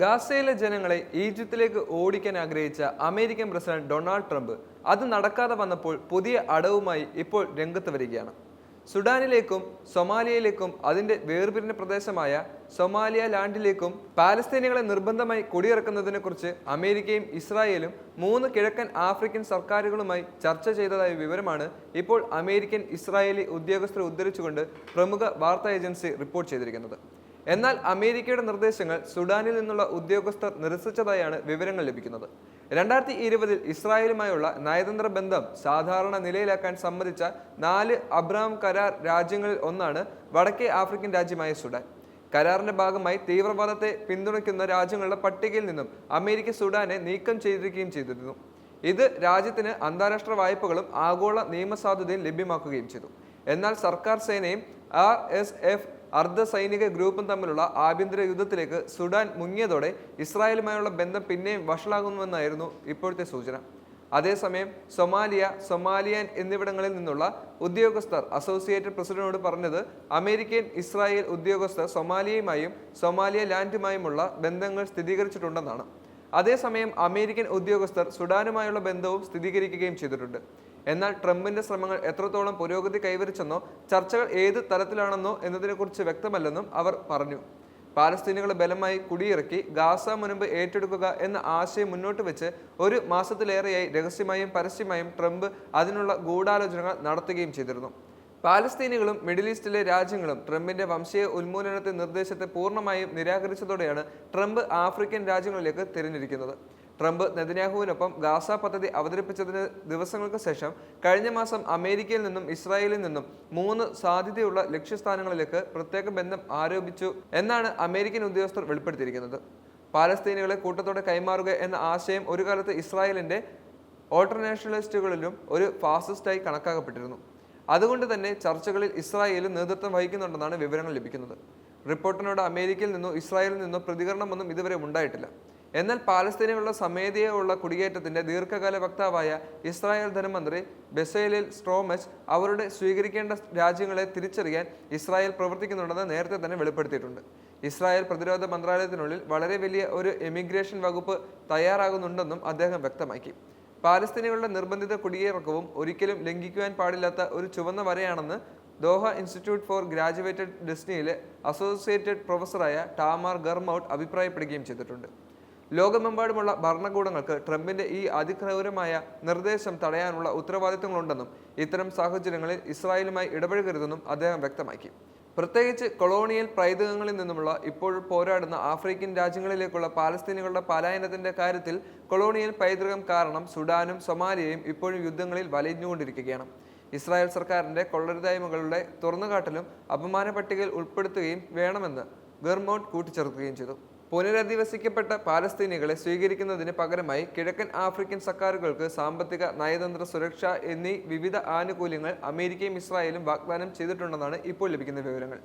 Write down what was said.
ഗാസയിലെ ജനങ്ങളെ ഈജിപ്തിലേക്ക് ഓടിക്കാൻ ആഗ്രഹിച്ച അമേരിക്കൻ പ്രസിഡന്റ് ഡൊണാൾഡ് ട്രംപ് അത് നടക്കാതെ വന്നപ്പോൾ പുതിയ അടവുമായി ഇപ്പോൾ രംഗത്ത് വരികയാണ്. സുഡാനിലേക്കും സൊമാലിയയിലേക്കും അതിന്റെ വേർപിരിഞ്ഞ പ്രദേശമായ സൊമാലിയ ലാൻഡിലേക്കും പാലസ്തീനികളെ നിർബന്ധമായി കുടിയിറക്കുന്നതിനെ കുറിച്ച് അമേരിക്കയും ഇസ്രായേലും മൂന്ന് കിഴക്കൻ ആഫ്രിക്കൻ സർക്കാരുകളുമായി ചർച്ച ചെയ്തതായ വിവരമാണ് ഇപ്പോൾ അമേരിക്കൻ ഇസ്രായേലി ഉദ്യോഗസ്ഥരെ ഉദ്ധരിച്ചുകൊണ്ട് പ്രമുഖ വാർത്താ ഏജൻസി റിപ്പോർട്ട് ചെയ്തിരിക്കുന്നത്. എന്നാൽ അമേരിക്കയുടെ നിർദ്ദേശങ്ങൾ സുഡാനിൽ നിന്നുള്ള ഉദ്യോഗസ്ഥർ നിരസിച്ചതായാണ് വിവരങ്ങൾ ലഭിക്കുന്നത്. രണ്ടായിരത്തി ഇരുപതിൽ ഇസ്രായേലുമായുള്ള നയതന്ത്ര ബന്ധം സാധാരണ നിലയിലാക്കാൻ സമ്മതിച്ച നാല് അബ്രാം കരാർ രാജ്യങ്ങളിൽ ഒന്നാണ് വടക്കേ ആഫ്രിക്കൻ രാജ്യമായ സുഡാൻ. കരാറിന്റെ ഭാഗമായി തീവ്രവാദത്തെ പിന്തുണയ്ക്കുന്ന രാജ്യങ്ങളുടെ പട്ടികയിൽ നിന്നും അമേരിക്ക സുഡാനെ നീക്കം ചെയ്തിരിക്കുകയും ചെയ്തിരുന്നു. ഇത് രാജ്യത്തിന് അന്താരാഷ്ട്ര വായ്പകളും ആഗോള നിയമസാധ്യതയും ലഭ്യമാക്കുകയും ചെയ്തു. എന്നാൽ സർക്കാർ സേനയും ആർ എസ് എഫ് അർദ്ധ സൈനിക ഗ്രൂപ്പും തമ്മിലുള്ള ആഭ്യന്തര യുദ്ധത്തിലേക്ക് സുഡാൻ മുങ്ങിയതോടെ ഇസ്രായേലുമായുള്ള ബന്ധം പിന്നെയും വഷളാകുന്നുവെന്നായിരുന്നു ഇപ്പോഴത്തെ സൂചന. അതേസമയം സൊമാലിയ സൊമാലിയൻ എന്നിവിടങ്ങളിൽ നിന്നുള്ള ഉദ്യോഗസ്ഥർ അസോസിയേറ്റഡ് പ്രസിഡന്റിനോട് പറഞ്ഞത് അമേരിക്കൻ ഇസ്രായേൽ ഉദ്യോഗസ്ഥർ സൊമാലിയയുമായും സൊമാലിയ ലാൻഡുമായുമുള്ള ബന്ധങ്ങൾ സ്ഥിരീകരിച്ചിട്ടുണ്ടെന്നാണ്. അതേസമയം അമേരിക്കൻ ഉദ്യോഗസ്ഥർ സുഡാനുമായുള്ള ബന്ധവും സ്ഥിരീകരിക്കുകയും ചെയ്തിട്ടുണ്ട്. എന്നാൽ ട്രംപിന്റെ ശ്രമങ്ങൾ എത്രത്തോളം പുരോഗതി കൈവരിച്ചെന്നോ ചർച്ചകൾ ഏത് തലത്തിലാണെന്നോ എന്നതിനെക്കുറിച്ച് വ്യക്തമല്ലെന്നും അവർ പറഞ്ഞു. പാലസ്തീനുകളെ ബലമായി കുടിയിറക്കി ഗാസ മുൻപ് ഏറ്റെടുക്കുക എന്ന ആശയം മുന്നോട്ട് വെച്ച് ഒരു മാസത്തിലേറെയായി രഹസ്യമായും പരസ്യമായും ട്രംപ് അതിനുള്ള ഗൂഢാലോചനകൾ നടത്തുകയും ചെയ്തിരുന്നു. പാലസ്തീനികളും മിഡിൽ ഈസ്റ്റിലെ രാജ്യങ്ങളും ട്രംപിന്റെ വംശീയ ഉന്മൂലനത്തെ നിർദ്ദേശത്തെ പൂർണമായും നിരാകരിച്ചതോടെയാണ് ട്രംപ് ആഫ്രിക്കൻ രാജ്യങ്ങളിലേക്ക് തിരഞ്ഞിരിക്കുന്നത് ട്രംപ് നെതന്യാഹുവിനൊപ്പം ഗാസ പദ്ധതി അവതരിപ്പിച്ചതിന് ദിവസങ്ങൾക്ക് ശേഷം കഴിഞ്ഞ മാസം അമേരിക്കയിൽ നിന്നും ഇസ്രായേലിൽ നിന്നും മൂന്ന് സാധ്യതയുള്ള ലക്ഷ്യസ്ഥാനങ്ങളിലേക്ക് പ്രത്യേക ബന്ധം ആരോപിച്ചു എന്നാണ് അമേരിക്കൻ ഉദ്യോഗസ്ഥർ വെളിപ്പെടുത്തിയിരിക്കുന്നത്. പാലസ്തീനികളെ കൂട്ടത്തോടെ കൈമാറുക എന്ന ആശയം ഒരു കാലത്ത് ഇസ്രായേലിന്റെ ഓൾട്ടർനാഷണലിസ്റ്റുകളിലും ഒരു ഫാസിസ്റ്റായി കണക്കാക്കപ്പെട്ടിരുന്നു. അതുകൊണ്ട് തന്നെ ചർച്ചകളിൽ ഇസ്രായേൽ നേതൃത്വം വഹിക്കുന്നുണ്ടെന്നാണ് വിവരങ്ങൾ ലഭിക്കുന്നത്. റിപ്പോർട്ടിനോട് അമേരിക്കയിൽ നിന്നോ ഇസ്രായേലിൽ നിന്നോ പ്രതികരണമൊന്നും ഇതുവരെ ഉണ്ടായിട്ടില്ല. എന്നാൽ പാലസ്തീനികളുടെ സമേതയുള്ള കുടിയേറ്റത്തിന്റെ ദീർഘകാല വക്താവായ ഇസ്രായേൽ ധനമന്ത്രി ബെസേലിൽ സ്ട്രോമച്ച് അവരുടെ സ്വീകരിക്കേണ്ട രാജ്യങ്ങളെ തിരിച്ചറിയാൻ ഇസ്രായേൽ പ്രവർത്തിക്കുന്നുണ്ടെന്ന് നേരത്തെ തന്നെ വെളിപ്പെടുത്തിയിട്ടുണ്ട്. ഇസ്രായേൽ പ്രതിരോധ മന്ത്രാലയത്തിനുള്ളിൽ വളരെ വലിയ ഒരു എമിഗ്രേഷൻ വകുപ്പ് തയ്യാറാകുന്നുണ്ടെന്നും അദ്ദേഹം വ്യക്തമാക്കി. പാലസ്തീനികളുടെ നിർബന്ധിത കുടിയേറക്കവും ഒരിക്കലും ലംഘിക്കുവാൻ പാടില്ലാത്ത ഒരു ചുവന്ന വരയാണെന്ന് ദോഹ ഇൻസ്റ്റിറ്റ്യൂട്ട് ഫോർ ഗ്രാജുവേറ്റഡ് ഡിസ്നിയിലെ അസോസിയേറ്റഡ് പ്രൊഫസറായ ടാമാർ ഗർമൌട്ട് അഭിപ്രായപ്പെടുകയും ചെയ്തിട്ടുണ്ട്. ലോകമെമ്പാടുമുള്ള ഭരണകൂടങ്ങൾക്ക് ട്രംപിന്റെ ഈ അതിക്രൂരമായ നിർദ്ദേശം തടയാനുള്ള ഉത്തരവാദിത്തങ്ങളുണ്ടെന്നും ഇത്തരം സാഹചര്യങ്ങളിൽ ഇസ്രായേലുമായി ഇടപഴകരുതെന്നും അദ്ദേഹം വ്യക്തമാക്കി. പ്രത്യേകിച്ച് കൊളോണിയൽ പൈതൃകങ്ങളിൽ നിന്നുമുള്ള ഇപ്പോൾ പോരാടുന്ന ആഫ്രിക്കൻ രാജ്യങ്ങളിലേക്കുള്ള പാലസ്തീനികളുടെ പലായനത്തിന്റെ കാര്യത്തിൽ കൊളോണിയൽ പൈതൃകം കാരണം സുഡാനും സൊമാലിയയും ഇപ്പോഴും യുദ്ധങ്ങളിൽ വലഞ്ഞുകൊണ്ടിരിക്കുകയാണ്. ഇസ്രായേൽ സർക്കാരിന്റെ കൊള്ളരുതായ്മകളുടെ തുറന്നുകാട്ടലും അപമാന പട്ടികയിൽ ഉൾപ്പെടുത്തുകയും വേണമെന്ന് ഗെർമോട്ട് കൂട്ടിച്ചേർക്കുകയും ചെയ്തു. പുനരധിവസിക്കപ്പെട്ട പാലസ്തീനികളെ സ്വീകരിക്കുന്നതിന് പകരമായി കിഴക്കൻ ആഫ്രിക്കൻ സർക്കാരുകൾക്ക് സാമ്പത്തിക നയതന്ത്ര സുരക്ഷ എന്നീ വിവിധ ആനുകൂല്യങ്ങൾ അമേരിക്കയും ഇസ്രായേലും വാഗ്ദാനം ചെയ്തിട്ടുണ്ടെന്നാണ് ഇപ്പോൾ ലഭിക്കുന്ന വിവരങ്ങൾ.